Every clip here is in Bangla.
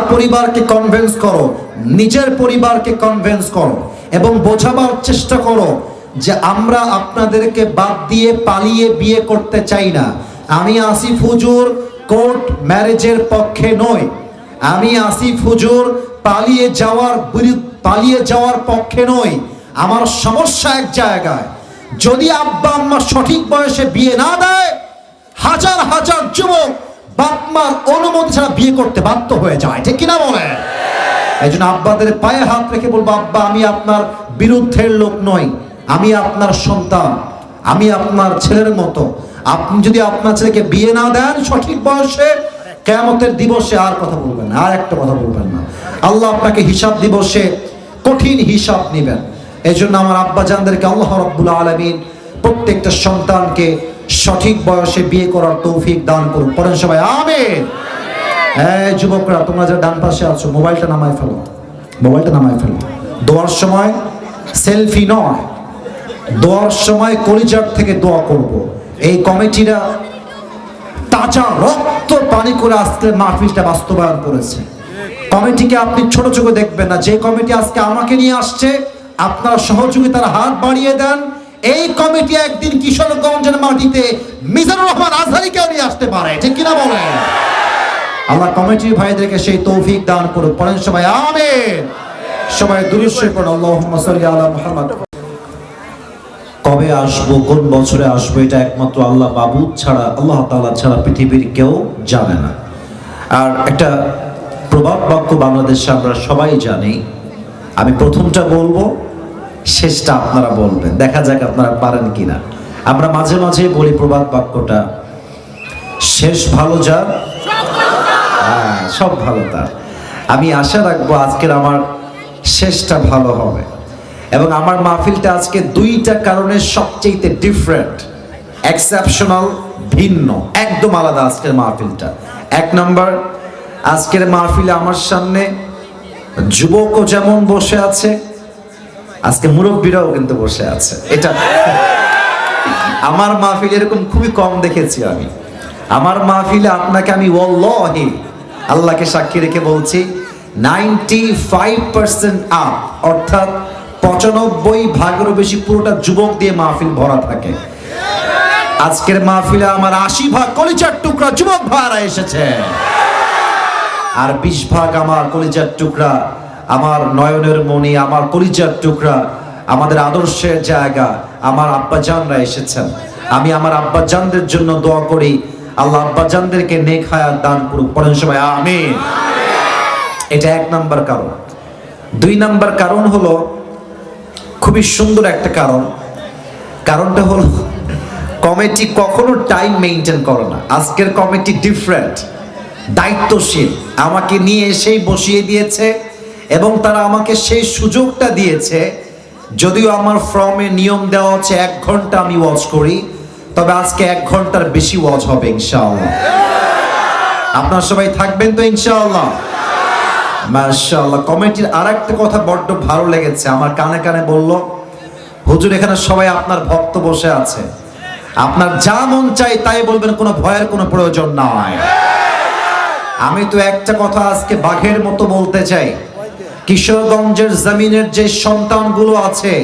তার পরিবারকে কনভিন্স করো, নিজের পরিবারকে কনভিন্স করো এবং বোঝাবার চেষ্টা করো যে আমরা আপনাদেরকে বাদ দিয়ে পালিয়ে বিয়ে করতে চাই না। আমি আসিফ হুজুর কোর্ট ম্যারেজের পক্ষে নই। আমি আসিফ হুজুর পালিয়ে যাওয়ার পালিয়ে যাওয়ার পক্ষে নই। আমার সমস্যা এক জায়গায়। যদি আব্বা আম্মা সঠিক বয়সে বিয়ে না দেয়, হাজার হাজার যুবক বাপমার অনুমতি ছাড়া বিয়ে করতে বাধ্য হয়ে যায়। ঠিক কিনা বলে? এই জন্য আব্বাদের পায়ে হাত রেখে বলব, আব্বা, আমি আপনার বিরুদ্ধের লোক নই। আমি আপনার সন্তান। আমি আপনার ছেলের মতো। আপনি যদি আপনার ছেলেকে বিয়ে না দেন সঠিক বয়সে, কেয়ামতের দিবসে আর কথা বলবেন না, আর একটা কথা বলবেন না। আল্লাহ আপনাকে হিসাব দিবসে কঠিন হিসাব নেবেন। এই জন্য আমার আব্বা জানদেরকে আল্লাহ রব্বুল আলমিন প্রত্যেকটা সন্তানকে সঠিক বয়সে বিয়ে করার তৌফিক দান করুন। পরেন সবাই, আমিন। হ্যাঁ যুবকরা, তোমরা যারা ডান পাশে আছো, মোবাইলটা নামায় ফেলো। মোবাইলটা নামায় ফেলো। দোয়ার সময় সেলফি নয়, দোয়ার সময় কলিজার থেকে দোয়া করব। এই কমিটিরা তাজা রক্ত পানি করে আজকে মাহফিলটা বাস্তবায়ন করেছে। কমিটিকে আপনি ছোট চোখে দেখবেন না। যে কমিটি আজকে আমাকে নিয়ে আসছে, আপনারা সহযোগিতার হাত বাড়িয়ে দেন এই কমিটি একদিন কিশোরগঞ্জের মাটিতে মিজানুর রহমান আজহারিকেও নিয়ে আসতে পারে। ঠিক কিনা বলেন? আল্লাহ কমিটির ভাইদেরকে সেই তৌফিক দান করুক। পড়েন সবাই আমিন। সবাই দুরুশ্বর পড়ুন। আল্লাহুম্মা সাল্লি আলা মুহাম্মদ। কবে আসব, কোন বছরে আসব, এটা একমাত্র আল্লাহ বাবু ছাড়া, আল্লাহ তাআলা ছাড়া পৃথিবীর কেউ জানে না। আর একটা প্রভাব বাক্য বাংলাদেশে আমরা সবাই জানি। আমি প্রথমটা বলব শেষটা আপনারা বলবেন। দেখা যাক আপনারা পারেন কিনা। আমরা মাঝে মাঝে বলি প্রবাদ বাক্যটা শেষ ভালো যার? হ্যাঁ, সব ভালো তার। আমি আশা রাখব আজকের আমার শেষটা ভালো হবে। এবং আমার মাহফিলটা আজকে দুইটা কারণে সবচেয়ে ডিফারেন্ট এক্সেপশনাল ভিন্ন একদম আলাদা আজকের মাহফিলটা। এক নম্বর আজকের মাহফিলে আমার সামনে যুবকও যেমন বসে আছে আজকে মুরব্বীরাও কিন্তু বসে আছে। এটা আমার মাহফিল এরকম খুবই কম দেখেছি আমি। আমার মাহফিলে আপনাকে আমি ওয়াল্লাহি আল্লাহকে সাক্ষী রেখে বলছি নাইনটি ফাইভ পার্সেন্ট আপ অর্থাৎ পঁচানব্বই ভাগেরও বেশি পুরোটা যুবক দিয়ে মাহফিল ভরা থাকে। আজকের মাহফিলে আমার আশি ভাগ কলিচার টুকরা যুবক ভাড়া এসেছে। আর বিশ ভাগ আমার কলিজার টুকরা আমার নয়নের মণি, আমার কলিজার টুকরা, আমাদের আদর্শের জায়গা, আমার আব্বাজানরা এসেছেন। আমি আমার আব্বাজানদের জন্য দোয়া করি। আল্লাহ আব্বাজানদেরকে নেক হায়াত দান করুক। পড়েন সময় আমিন। এটা এক নাম্বার কারণ। দুই নাম্বার কারণ হলো, খুবই সুন্দর একটা কারণ। কারণটা হলো, কমিটি কখনো টাইম মেনটেন করে না। আজকের কমিটি ডিফারেন্ট দায়িত্বশীল। আমাকে নিয়ে এসেই বসিয়ে দিয়েছে। এবং তারা আমাকে সেই সুযোগটা দিয়েছে, যদিও আমার ফর্মে নিয়ম দেওয়া হচ্ছে এক ঘণ্টা আমি ওয়াচ করি, তবে আজকে এক ঘণ্টার বেশি ওয়াচ হবে ইনশাআল্লাহ। আপনার সবাই থাকবেন তো ইনশাআল্লাহ? মাশাআল্লাহ কমিটির আর একটা কথা বড্ড ভালো লেগেছে, আমার কানে কানে বলল, হুজুর, এখানে সবাই আপনার ভক্ত বসে আছে। আপনার যা মন চাই তাই বলবেন, কোনো ভয়ের কোনো প্রয়োজন নাই। আমি তো একটা কথা আজকে বাঘের মতো বলতে চাই কিশোরগঞ্জের জমিনের যে সন্তানগুলো আছে,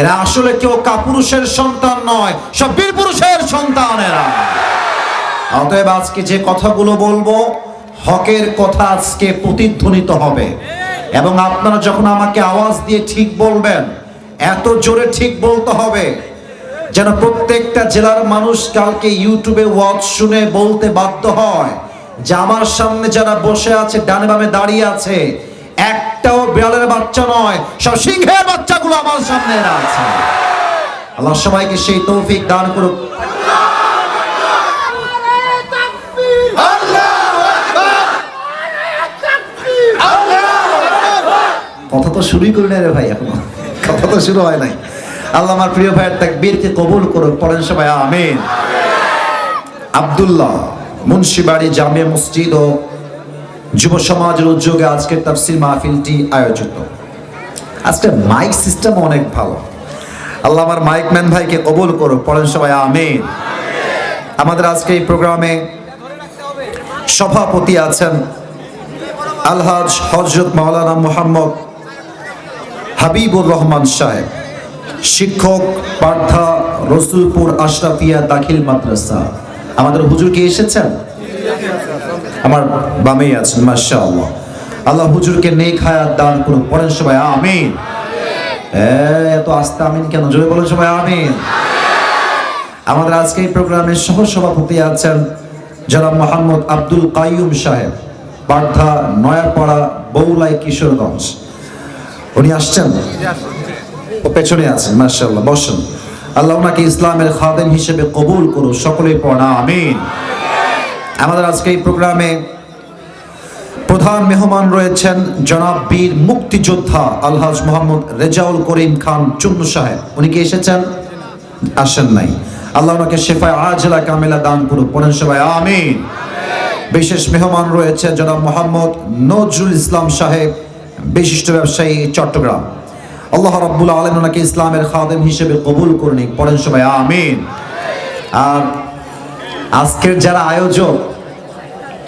এরা আসলে কেউ কাপুরুষের সন্তান নয়, সব বীর পুরুষের সন্তান এরা। অতএব আজকে যে কথাগুলো বলব, হকের কথা আজকে প্রতিধ্বনিত হবে। এবং আপনারা যখন আমাকে আওয়াজ দিয়ে ঠিক বলবেন, এত জোরে ঠিক বলতে হবে, যেন প্রত্যেকটা জেলার মানুষ কালকে ইউটিউবে ওয়াচ শুনে বলতে বাধ্য হয় যে আমার সামনে যারা বসে আছে, ডানে বামে দাঁড়িয়ে আছে একটাও বিড়ালের বাচ্চা নয়, সব সিংহের বাচ্চাগুলো আমার সামনে আছে। আল্লাহ সবাইকে সেই তৌফিক দান করুক। কথা তো শুরুই করি না রে ভাই এখনও। কথা তো শুরু হয় নাই। আল্লাহ আমার প্রিয় ভাইয়ের তাকবীরকে কবুল করুক, পড়েন সবাই, আমিন। আব্দুল্লাহ মুন্সিবাড়ি জামে মসজিদ ও যুব সমাজের উদ্যোগে আজকের তাফসির মাহফিলটি আয়োজিত। আজকে মাইক সিস্টেম অনেক ভালো। আল্লাহ আমার মাইক ম্যান ভাইকে কবুল করুক, পড়েন সবাই আমিন। আমাদের আজকে এই প্রোগ্রামে সভাপতি আছেন আলহাজ হজরত মাওলানা মোহাম্মদ হাবিবুর রহমান সাহেব, শিক্ষক পার্থা রসুলপুর আশরাফিয়া দাখিল মাদ্রাসা। আমাদের হুজুর কি এসেছেন? আমার বামেই আছেন মাশা আল্লাহ আল্লাহ হুজুরকে নেক হায়াত দান করুন, পড়েন সবাই, আমিন। এত আস্তে আমিন কেন? জোরে বলেন সবাই, আমিন। আমাদের আজকে এই প্রোগ্রামের সহ সভাপতি আছেন জনাব মোহাম্মদ আব্দুল কাইয়ুম সাহেব বার্ধা নয়াপাড়া বৌলাই কিশোরগঞ্জ। উনি আসছেন? ও পেছনে আছেন মার্শাল্লাহ বসেন। আল্লাহ ওনাকে ইসলামের খাদেম হিসেবে কবুল করুন সকলেই পড়া আমিন। আমাদের আজকে এই প্রোগ্রামে প্রধান মেহমান রয়েছেন জনাব বীর মুক্তিযোদ্ধা আলহাজ মোহাম্মদ রেজাউল করিম খান চুন্নু সাহেব। উনি কি এসেছেন? আসেন নাই। আল্লাহ ওনাকে শেফায় আজলা কামেলা দান করুন পড়েন সবাই, আমিন। বিশেষ মেহমান রয়েছে জনাব মোহাম্মদ নজরুল ইসলাম সাহেব, বিশিষ্ট ব্যবসায়ী চট্টগ্রাম। আল্লাহ রাব্বুল আলম ওনাকে ইসলামের খাদেম হিসেবে কবুল করে নিক। পড়েন সবাই, আমিন। আর আজকের যারা আয়োজক,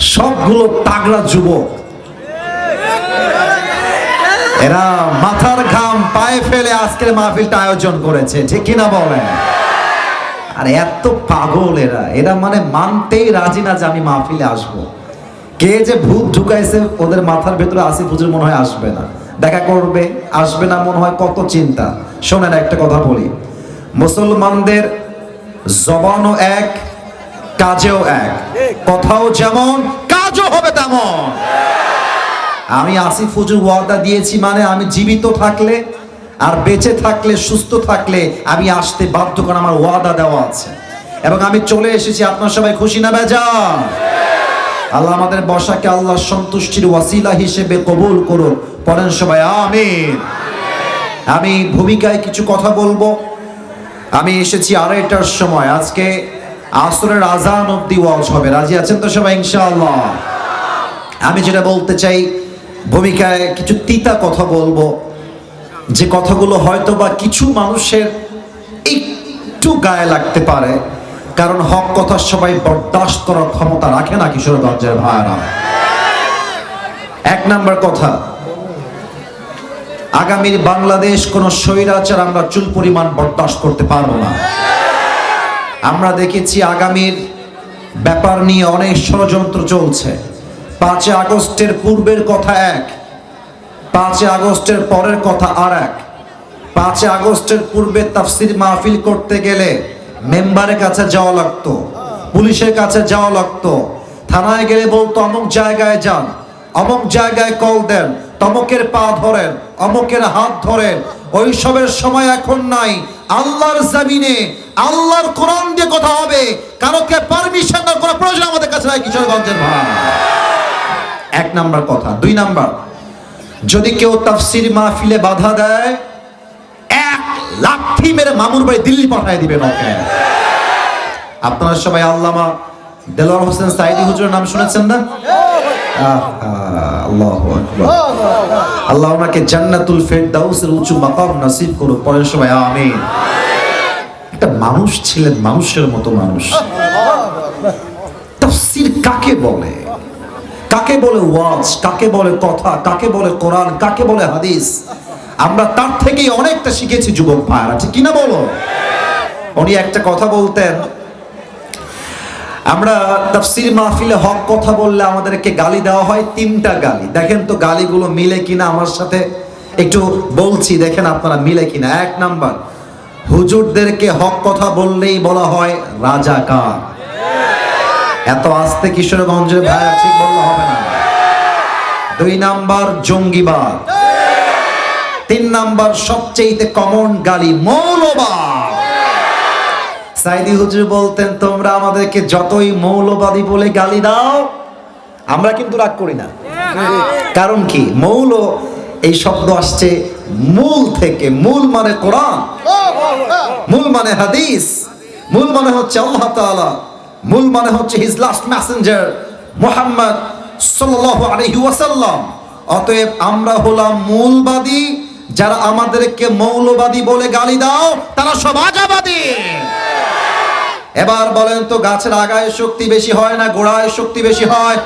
সবগুলো তাগড়া যুবক। এরা মাথার ঘাম পায়ে ফেলে আজকের মাহফিলটা আয়োজন করেছে, ঠিক কিনা বলেন? আর, এত পাগল এরা। এরা মানে মানতেই রাজি না যে আমি মাহফিলে আসব। কে যে ভূত ঢুকাইছে, ওদের মাথার ভেতরে আসিফ হুজুর মনে হয় আসবে না। দেখা করবে, আসবে না মনে হয় কত চিন্তা। শোনেন, একটা কথা বলি। মুসলমানদের জবানও এক কাজেও এক, কথাও যেমন, কাজও হবে তেমন। আমি আসিফ হুজুর ওয়াদা দিয়েছি মানে আমি জীবিত থাকলে আর বেঁচে থাকলে, সুস্থ থাকলে আমি আসতে বাধ্য করে আমার ওয়াদা দেওয়া আছে। এবং আমি চলে এসেছি, আপনার সবাই খুশি না বেজান আল্লাহ আমাদের বসাকে আল্লাহ সন্তুষ্টির ওয়াসিলা হিসেবে কবুল করুন পড়েন সবাই, আমিন। আমি ভূমিকায় কিছু কথা বলব। আমি এসেছি আড়াইটার সময়। আজকে আসরের আজান অব্দি ওয়াজ হবে। রাজি আছেন তো সবাই? ইনশাআল্লাহ। আমি যেটা বলতে চাই, ভূমিকায় কিছু তিতা কথা বলব। যে কথাগুলো হয়তো বা কিছু মানুষের একটু গায়ে লাগতে পারে, কারণ হক কথা সবাই বরদাস্ত করার ক্ষমতা রাখে না কিশোরগঞ্জের ভাইরা এক নাম্বার কথা, আগামীর বাংলাদেশ কোন স্বৈরাচার আমরা চুল পরিমাণ বরদাস্ত করতে পারব না। আমরা দেখেছি আগামীর ব্যাপার নিয়ে অনেক ষড়যন্ত্র চলছে। পাঁচই আগস্টের পূর্বের কথা এক, পাঁচই আগস্টের পরের কথা আর এক। পাঁচই আগস্টের পূর্বে তাফসির মাহফিল করতে গেলে মেম্বারের কাছে যাওয়া লাগতো, পুলিশের কাছে যাওয়া লাগতো। থানায় গেলে বলতো, অমুক জায়গায় যান, অমুক জায়গায় কল দেন, তমকের পা ধরেন, অমুকের হাত ধরেন, ওইসবের সময় এখন নাই আল্লাহর জমিনে, আল্লাহর কোরআন দিয়ে কথা হবে। কারোকে পারমিশন না করার প্রয়োজন আমাদের কাছে নাই কিশোরগঞ্জের ভাই এক নাম্বার কথা। দুই নাম্বার, যদি কেউ তাফসির মাহফিলে বাধা দেয়, এক লাঠি মেরে মামুর বাড়ি দিল্লি পাঠায় দিবেন ওকে। আপনারা সবাই আল্লামা দেলোয়ার হোসেন সাইদি হুজুরের নাম শুনেছেন না? আল্লাহ আল্লাহ ওনাকে জান্নাতুল ফেরদাউসের উঁচু মাকাম নসিব করুক, পরের সময় আমিন। একটা মানুষ ছিলেন মানুষের মতো মানুষ। তাফসির কাকে বলে? কাকে বলে ওয়াজ? কাকে বলে কথা? কাকে বলে কোরআন? কাকে বলে হাদিস? আমরা তার থেকেই অনেকটা শিখেছি, যুবক ভাইরা ঠিক কিনা বলো? উনি একটা কথা বলতেন আমরা তাফসির মাহফিলে হক কথা বললে আমাদেরকে গালি দেওয়া হয় তিনটা গালি। দেখেন তো গালিগুলো মিলে কিনা? আমার সাথে একটু বলছি, দেখেন আপনারা মিলে কিনা? এক নাম্বার, হুজুরদেরকে হক কথা বললেই বলা হয় রাজাকার। এত আস্তে কিশোরগঞ্জের ভাইরা ঠিক বললে হবে না। দুই নাম্বার, জঙ্গিবাদ। তিন নাম্বার সবচেয়ে কমন গালি, মৌলবাদ। সাইদি হুজুর বলতেন, তোমরা আমাদেরকে যতই মৌলবাদী বলে গালি দাও, আমরা কিন্তু রাগ করি না। কারণ কি? মৌল, এই শব্দ আসছে মূল থেকে। মূল মানে কোরআন, মূল মানে হাদিস, মূল মানে হচ্ছে আল্লাহ তাআলা, মূল মানে হচ্ছে হিজ লাস্ট মেসেঞ্জার মুহাম্মদ সাল্লাল্লাহু আলাইহি ওয়াসাল্লাম। অতএব আমরা হলাম মূলবাদী, যারা আমাদেরকে মৌলবাদী বলে গালি দাও, তারা সব আজাবাদী। এবার বলেন তো, গাছের আগায় শক্তি বেশি হয় না গোড়ায় শক্তি বেশি হয়?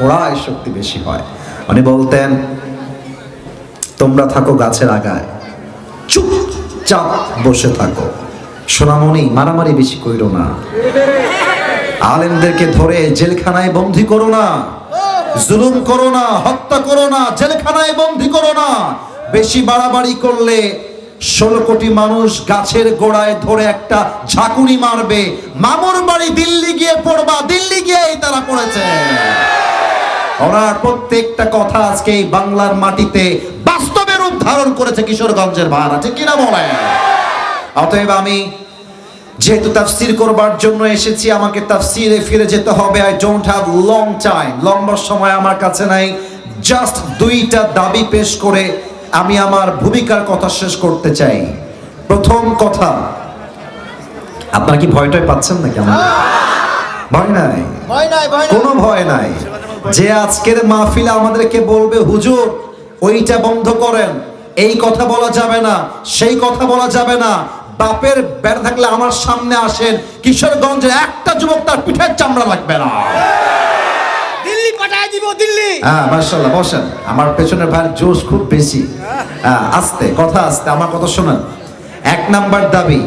গোড়ায় শক্তি বেশি হয়। উনি বলতেন, তোমরা থাকো গাছের আগায়, চুপচাপ বসে থাকো। সোনামণি, মারামারি বেশি কইরো না। আলেমদেরকে ধরে জেলখানায় বন্দি করো না। জুলুম করো না, হত্যা করো না, জেলখানায় বন্দি করো না। বেশি বাড়াবাড়ি করলে ষোলো কোটি মানুষ গাছের গোড়ায় ধরে একটা ঝাঁকুনি মারবে। মামুর বাড়ি দিল্লি গিয়ে পড়বা, দিল্লি গিয়েই তারা পড়েছে। ওনার প্রত্যেকটা কথা আজকে এই বাংলার মাটিতে বাস্তবে রূপ ধারণ করেছে কিশোরগঞ্জের ভার আছে কিনা বলে অতএব আমি যেহেতু তাফসির করবার জন্য এসেছি, আমাকে তাফসিরে ফিরে যেতে হবে। I don't have long time লম্বা সময় আমার কাছে নাই। জাস্ট দুইটা দাবি পেশ করে আমি আমার ভূমিকার কথা শেষ করতে চাই। প্রথম কথা আপনারা কি ভয়টয় পাচ্ছেন নাকি আমার? ভয় নাই। কোনো ভয় নাই। যে আজকের মাহফিলে আমাদেরকে বলবে হুজুর ওইটা বন্ধ করেন। এই কথা বলা যাবে না সেই কথা বলা যাবে না। বাপের বেড়া থাকলে আমার সামনে আসেন। কিশোরগঞ্জের একটা যুবক তার পিঠের চামড়া লাগবে না। পাঠায় দিব দিল্লি। হ্যাঁ মার্শাল্লাহ বসেন। আমার জোশ খুব বেশি। হ্যাঁ, আস্তে কথা আস্তে আমার কথা শোনেন। এক নাম্বার দাবি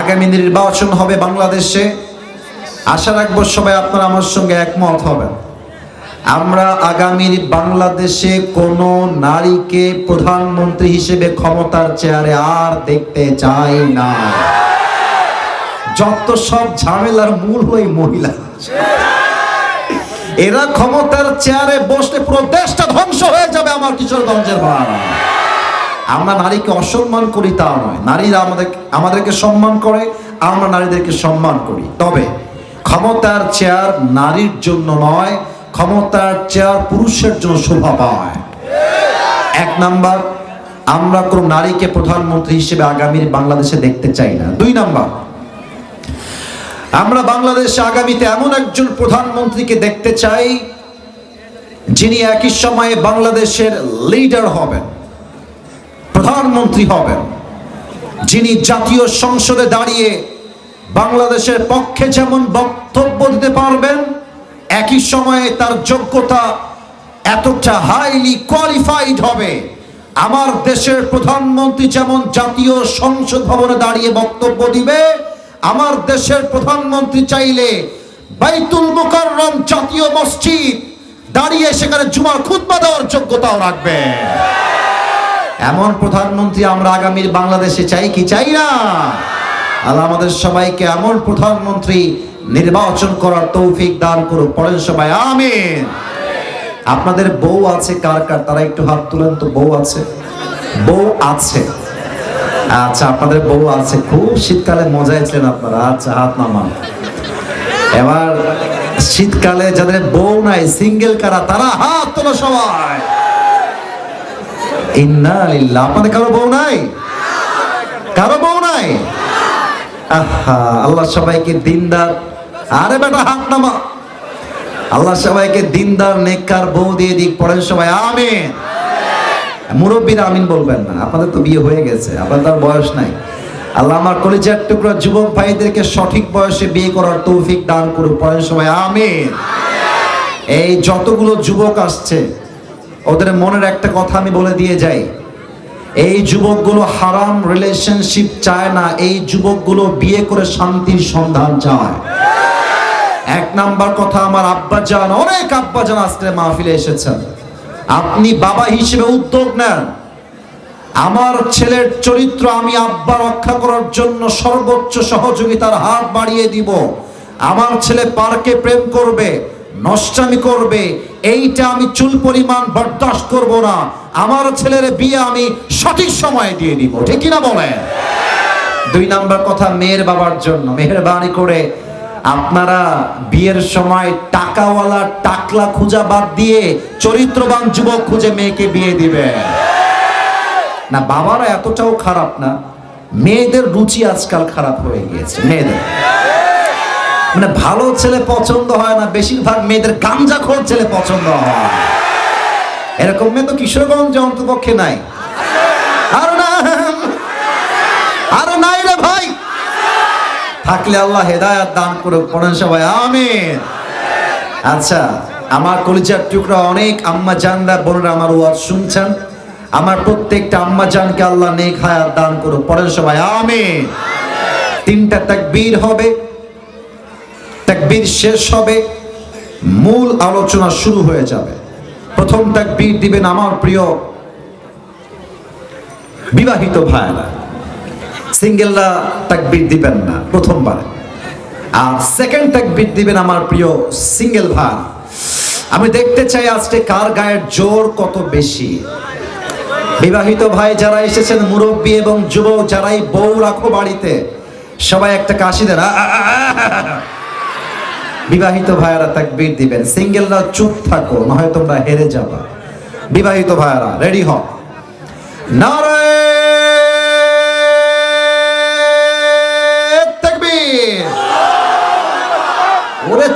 আগামী নির্বাচন হবে বাংলাদেশে। আশা রাখব সবাই আপনারা আমার সঙ্গে একমত হবেন। আমরা আগামীর বাংলাদেশে কোনো নারীকে প্রধানমন্ত্রী হিসেবে ক্ষমতার চেয়ারে আর দেখতে চাই না। যত সব ঝামেলার মূল হই মহিলা। এরা ক্ষমতার চেয়ারে বসলে পুরো দেশটা ধ্বংস হয়ে যাবে আমার কিশোরগঞ্জের ভাড়া। আমরা নারীকে অসম্মান করি তা নয়। নারীরা আমাদের আমাদেরকে সম্মান করে, আমরা নারীদেরকে সম্মান করি। তবে ক্ষমতার চেয়ার নারীর জন্য নয়, ক্ষমতার চেয়ার পুরুষের জন্য শোভা পায়। এক নাম্বার, আমরা কোনো নারীকে প্রধানমন্ত্রী হিসেবে আগামীর বাংলাদেশে দেখতে চাই না। দুই নাম্বার আমরা বাংলাদেশে আগামীতে এমন একজন প্রধানমন্ত্রীকে দেখতে চাই, যিনি একই সময়ে বাংলাদেশের লিডার হবেন, প্রধানমন্ত্রী হবেন, যিনি জাতীয় সংসদে দাঁড়িয়ে বাংলাদেশের পক্ষে যেমন বক্তব্য দিতে পারবেন, একই সময়ে তার যোগ্যতা এতটা হাইলি কোয়ালিফাইড হবে। আমার দেশের প্রধানমন্ত্রী যেমন জাতীয় সংসদ ভবনে দাঁড়িয়ে বক্তব্য দিবে আমার দেশের প্রধানমন্ত্রী চাইলে বাইতুল মুকাররম জাতীয় মসজিদ দাঁড়িয়ে সেখানে জুমার খুতবা দেওয়ার যোগ্যতাও রাখবে। এমন প্রধানমন্ত্রী আমরা আগামীর বাংলাদেশে চাই কি চাই না? আল্লাহ আমাদের সবাইকে এমন প্রধানমন্ত্রী নির্বাচন করার তৌফিক দান করুক, পড়েন সবাই, আমিন। আপনাদের বউ আছে কার কার? তারা একটু হাত তুলেন তো, বউ আছে? বউ আছে। আচ্ছা আপনাদের বউ আছে, খুব শীতকালে মজায় ছিলেন আপনারা। আচ্ছা হাত নামান। এবার শীতকালে যাদের বউ নাই, সিঙ্গেল কারা, তারা হাত তোলো সবাই। ইন্না লিল্লাহ, আপনাদের কারও বউ নাই? কারও বউ নাই? আহা, আল্লাহ সবাইকে দিনদার। আরে বেটা, হাত নামা। আল্লাহ সবাইকে দিনদার, নেককার বউ দিয়ে দিক, পড়েন সবাই, আমিন। মুরব্বীরা আমিন বলবেন না, আপনাদের তো বিয়ে হয়ে গেছে, আপনাদের আর বয়স নাই। আল্লাহ আমার কলেজের টুকরা যুবক ভাইদেরকে সঠিক বয়সে বিয়ে করার তৌফিক দান করুক, পড়েন সবাই, আমিন। এই যতগুলো যুবক আসছে, ওদের মনের একটা কথা আমি বলে দিয়ে যাই। এই যুবকগুলো হারাম রিলেশনশিপ চায় না, এই যুবকগুলো বিয়ে করে শান্তির সন্ধান চায়। এক নাম্বার কথা, আমার আব্বাজান, অনেক আব্বাজান আজকে মাহফিলে এসেছেন। আপনি বাবা হিসেবে উদ্যোগ নেন। আমার ছেলের চরিত্র আমি আব্বা রক্ষা করার জন্য সর্বোচ্চ সহযোগিতার হাত বাড়িয়ে দিব। আমার ছেলে পার্কে প্রেম করবে, নষ্টামি করবে, এইটা আমি চুল পরিমাণ বরদাস্ত করব না। আমার ছেলের বিয়ে আমি সঠিক সময়ে দিয়ে দিব, ঠিক কিনা বলেন? দুই নাম্বার কথা, মেয়ের বাবার জন্য। মেহরবানি করে আপনারা বিয়ের সময় টাকাওয়ালা টাকলা খুঁজা বাদ দিয়ে চরিত্রবান যুবক খুঁজে মেয়েকে বিয়ে দিবে। না, বাবারা এতটাও খারাপ না। মেয়েদের রুচি আজকাল খারাপ হয়ে গিয়েছে, মেয়েদের। মানে ভালো ছেলে পছন্দ হয় না, বেশিরভাগ মেয়েদের গাঞ্জাখোর ছেলে পছন্দ হয়। এরকম মেয়ে তো কিশোরগঞ্জে অন্তপক্ষে নাই। আর না, আর ভাই থাকলে আল্লাহ হেদায়াত দান করুক পড়েন সবাই, আমিন। আচ্ছা আমার কলিজার টুকরা অনেক আম্মা জানরা বোনরা আমার ওয়াজ শুনছেন। আমার প্রত্যেকটা আম্মা জানকে আল্লাহ নেক হায়াত দান করো পরের সবাই, আমিন। তিনটা তাকবীর হবে, তাকবীর শেষ হবে, মূল আলোচনা শুরু হয়ে যাবে। প্রথম তাকবীর দিবেন আমার প্রিয় বিবাহিত ভাইরা সিঙ্গেলরা তাকবীর দিবেন না, প্রথমবারে। আর সেকেন্ড তাকবীর দিবেন আমার প্রিয় সিঙ্গেল ভাই। আমি দেখতে চাই আজকে কার গায়ের জোর কত বেশি। বিবাহিত ভাই যারা এসেছেন, মুরব্বী এবং যুবক যারাই বউ রাখো বাড়িতে, সবাই একটা কাশি দেন। বিবাহিত ভাইয়ারা তাকবীর দিবেন, সিঙ্গেলরা চুপ থাকো নয় তোমরা হেরে যাবা। বিবাহিত ভাইয়ারা, রেডি হও। নারে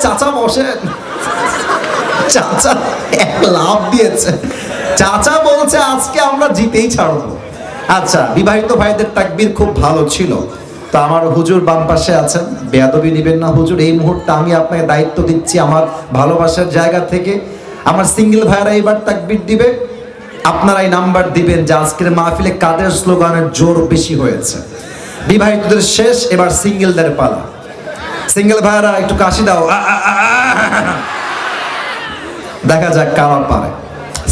চাচা বসেন। চাচা লাভ দিয়েছে। চাচা বলছে, আজকে আমরা জিতেই আচ্ছা বিবাহিত ভাইদের তাকবীর খুব ভালো ছিল। আমার হুজুর বাম পাশে আছেন। বেয়াদবি নেবেন না হুজুর, এই মুহূর্তে আমি আপনাকে দায়িত্ব দিচ্ছি আমার ভালোবাসার জায়গা থেকে। আমার সিঙ্গেল ভাইরা এবার তাকবির দিবে। আপনারাই নাম্বার দিবেন যে আজকের মাহফিলে কাদের স্লোগানের জোর বেশি হয়েছে। বিবাহিতদের শেষ, এবার সিঙ্গেলদের পালা। সিঙ্গেল ভাইরা, একটু কাশি দাও। দেখা যাক কারা পারে।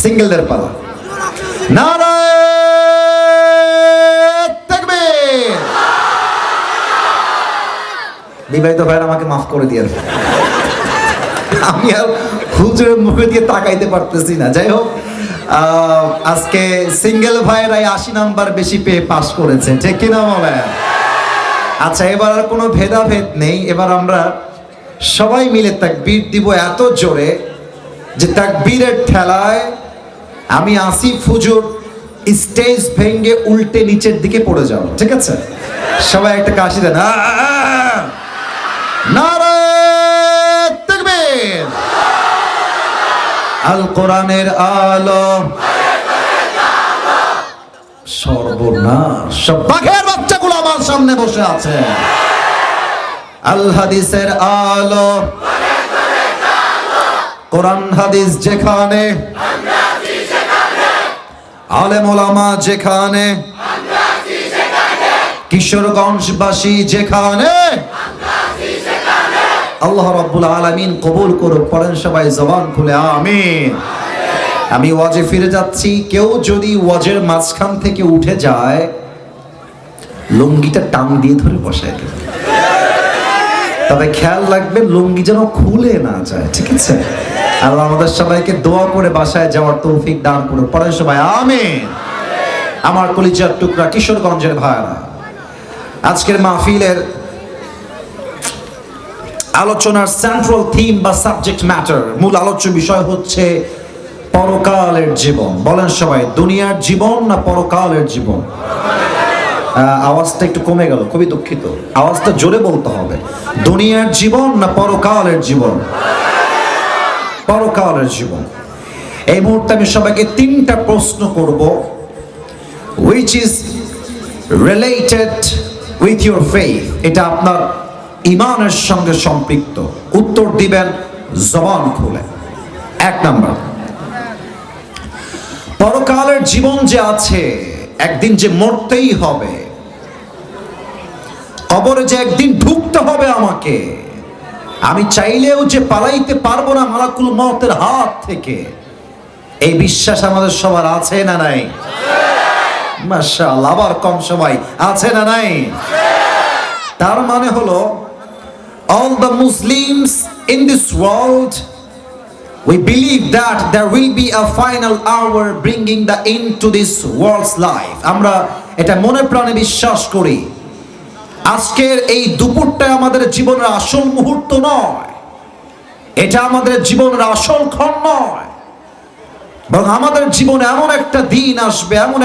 সিঙ্গেলদের পালা। বিবাহিত ভাইরা আমাকে মাফ করে দিয়ে আমি আর হুজুরের মুখে দিয়ে তাকাইতে পারতেছি না। যাই হোক আজকে সিঙ্গেল ভাইরাই আশি নাম্বার বেশি পেয়ে পাস করেছে। ঠিক কিনা বলেন? আচ্ছা এবার আর কোনো ভেদাভেদ নেই। এবার আমরা সবাই মিলে তাকবীর দিব এত জোরে যে তাকবীরের ঠেলায় আমি আসিফ হুজুর স্টেজ ভেঙ্গে উল্টে নিচের দিকে পড়ে যাব, ঠিক আছে? সবাই একটা কাশি দেন। আল কোরআনের আলো সর্বনাশ। বাঘের বাচ্চাগুলো আমার সামনে বসে আছে। আল। কোরআন হাদিস যেখানে আলেম যেখানে, কিশোরগঞ্জবাসী যেখানে, আল্লাহ রাব্বুল আলামিন কবুল করুক, পড়েন সবাই জবান খুলে, আমিন। আমি ওয়াজে ফিরে যাচ্ছি। কেউ যদি ওয়াজের মাঝখান থেকে উঠে যায়, লুঙ্গিটা টান দিয়ে ধরে বসায় দেবে। তবে খেয়াল রাখবে, লুঙ্গি যেন খুলে না যায়, ঠিক আছে? আল্লাহ আমাদের সবাইকে দোয়া করে বাসায় যাওয়ার তৌফিক দান করুক। পড়েন সবাই, আমিন। আমার কলিজার টুকরা কিশোরগঞ্জের ভাইরা আজকের মাহফিলের আলোচনার সেন্ট্রাল থিম বা সাবজেক্ট ম্যাটার মূল আলোচ্য বিষয় হচ্ছে পরকালের জীবন। বলেন সবাই, দুনিয়ার জীবন না পরকালের জীবন? আওয়াজটা একটু কমে গেল, খুবই দুঃখিত। আওয়াজটা জোরে বলতে হবে। দুনিয়ার জীবন না পরকালের জীবন? পরকালের জীবন। এই মুহূর্তে আমি সবাইকে তিনটা প্রশ্ন করব which is related with your faith এটা আপনার ইমানের সঙ্গে সম্পৃক্ত। উত্তর দিবেন জবান খুলে। এক নাম্বার। পরকালের জীবন যে আছে, একদিন যে মরতেই হবে। কবরে যে একদিন ঢুকতে হবে আমাকে। আমি চাইলেও যে পালাইতে পারব না মালাকুল মতের হাত থেকে। এই বিশ্বাস আমাদের সবার আছে না নাই? মাশাআল্লাহ, আবার কম সময়। আছে না নাই? তার মানে হলো all the Muslims in this world we believe that there will be a final hour bringing the end to this world's life. আমরা এটা মনে প্রাণে বিশ্বাস করি। আজকের এই দুপুরটা আমাদের জীবনের আসল মুহূর্ত নয়। এটা আমাদের জীবনের আসল ক্ষণ নয়। বরং আমাদের জীবনে এমন একটা দিন আসবে, এমন